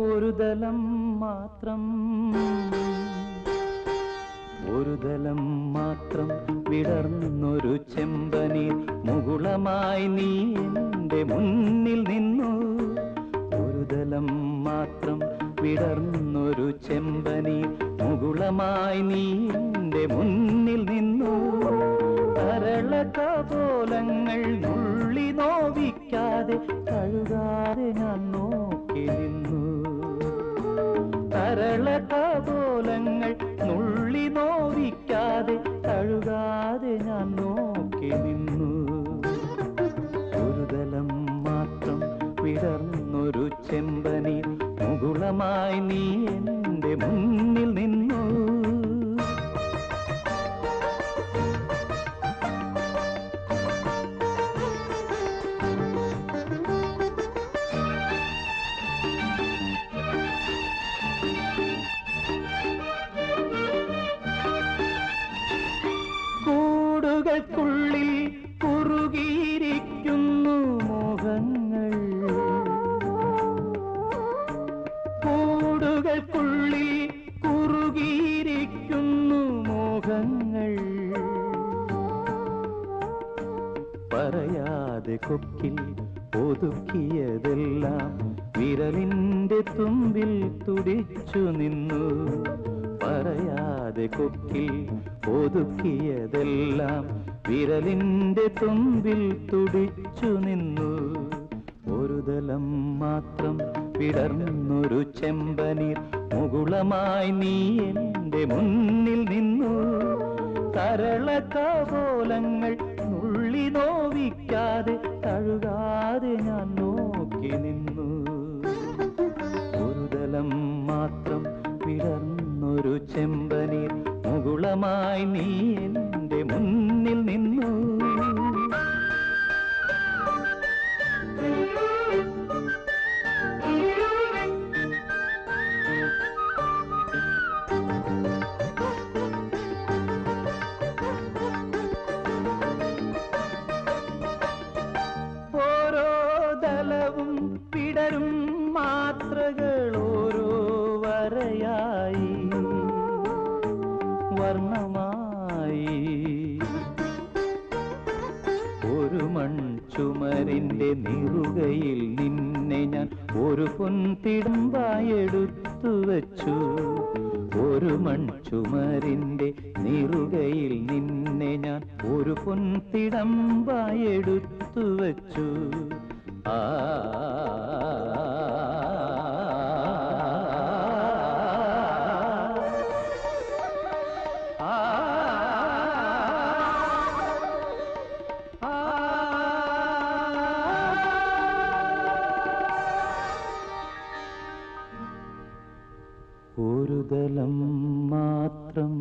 ഒരു ദലം മാത്രം. ഒരു ദലം മാത്രം വിടർന്നൊരു ചെമ്പനീർ മുകുളമായി നീ എന്റെ മുന്നിൽ നിന്നു. ഒരു ദലം മാത്രം വിടർന്നൊരു ചെമ്പനി മുകുളമായി നീ എന്റെ മുന്നിൽ നിന്നു. കരള കപോലങ്ങൾ നുള്ളി നോവിക്കാതെ കഴുകാതെ ഞാൻ നോക്കി നിന്നു. കരള കപോലങ്ങൾ നുള്ളി നോവിക്കാതെ കഴുകാതെ ഞാൻ നോക്കി നിന്നു. ഒരു ദലം മാത്രം വിടർന്നൊരു ചെമ്പനീർ മുകുളമായി നീ എന്റെ മുന്നിൽ നിന്നു. കൂടുകൾക്കുള്ളിൽ കൂടുകൾക്കുള്ളിൽ കുറുകിയിരിക്കുന്നു മോഹങ്ങൾ. പറയാതെ കൊക്കിൽ ഒതുക്കിയതെല്ലാം വിരലിന്റെ തുമ്പിൽ തുടിച്ചു നിന്നു. പറയാതെ കൊക്കിൽ ഒതുക്കിയതെല്ലാം വിരലിന്റെ തുമ്പിൽ തുടിച്ചു നിന്നു. ഒരു ദലം മാത്രം വിടർന്നൊരു ചെമ്പനീർ മുകുളമായി നീ എന്റെ മുന്നിൽ നിന്നു. കരള കപോലങ്ങൾ നുള്ളി നോവിക്കാതെ തഴുകാതെ ഞാൻ നോക്കി നിന്നു. ഒരുതലം മാത്രം വിടർന്നൊരു ചെമ്പനീർ മുകുളമായി നീ എന്റെ മുന്നിൽ പിടരും മാത്രകൾ ഓരോ വരയായി. വർണമായി. ഒരു മൺചുമരിന്റെ നിറുകയിൽ നിന്നെ ഞാൻ ഒരു പൊൻതിടുമ്പായെടുത്തു വച്ചു. ഒരു മൺചുമരിന്റെ നിറുകയിൽ നിന്നെ ഞാൻ ഒരു പൊൻതിടമ്പായെടുത്തു വച്ചു. ആ ദലം മാത്രം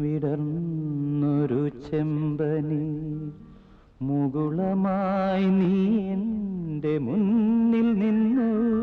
വിടർന്നൊരു ചെമ്പനി. മുകുളമായി നീ എന്റെ മുന്നിൽ നിന്നു.